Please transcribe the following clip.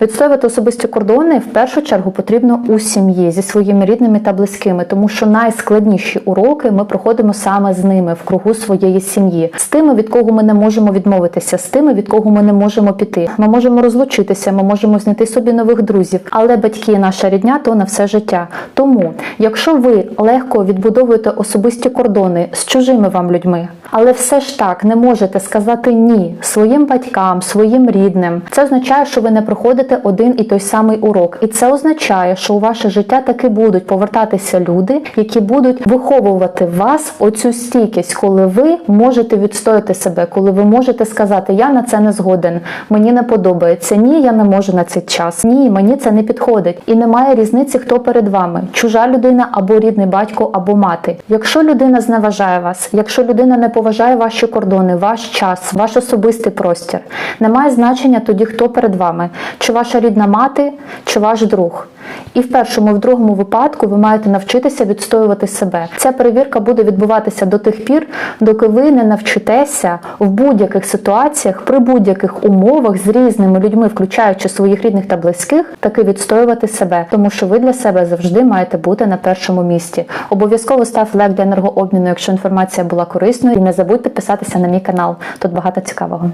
Відстоювати особисті кордони в першу чергу потрібно у сім'ї зі своїми рідними та близькими, тому що найскладніші уроки ми проходимо саме з ними в кругу своєї сім'ї, з тими, від кого ми не можемо відмовитися, з тими, від кого ми не можемо піти. Ми можемо розлучитися, ми можемо знайти собі нових друзів, але батьки, наша рідня, то на все життя. Тому, якщо ви легко відбудовуєте особисті кордони з чужими вам людьми, але все ж так не можете сказати ні своїм батькам, своїм рідним, це означає, що ви не проходите один і той самий урок, і це означає, що у ваше життя таки будуть повертатися люди, які будуть виховувати вас оцю стійкість, коли ви можете відстояти себе, коли ви можете сказати Я на це не згоден, мені не подобається. Ні, я не можу на цей час. Ні, мені це не підходить. І немає різниці, хто перед вами: чужа людина або рідний батько, або мати. Якщо людина зневажає вас, якщо людина не поважає ваші кордони, ваш час, ваш особистий простір, немає значення тоді, хто перед вами, чи ваша рідна мати, чи ваш друг. І в першому, і в другому випадку ви маєте навчитися відстоювати себе. Ця перевірка буде відбуватися до тих пір, доки ви не навчитеся в будь-яких ситуаціях, при будь-яких умовах з різними людьми, включаючи своїх рідних та близьких, таки відстоювати себе, тому що ви для себе завжди маєте бути на першому місці. Обов'язково став лайк для енергообміну, якщо інформація була корисною, не забудь підписатися на мій канал. Тут багато цікавого.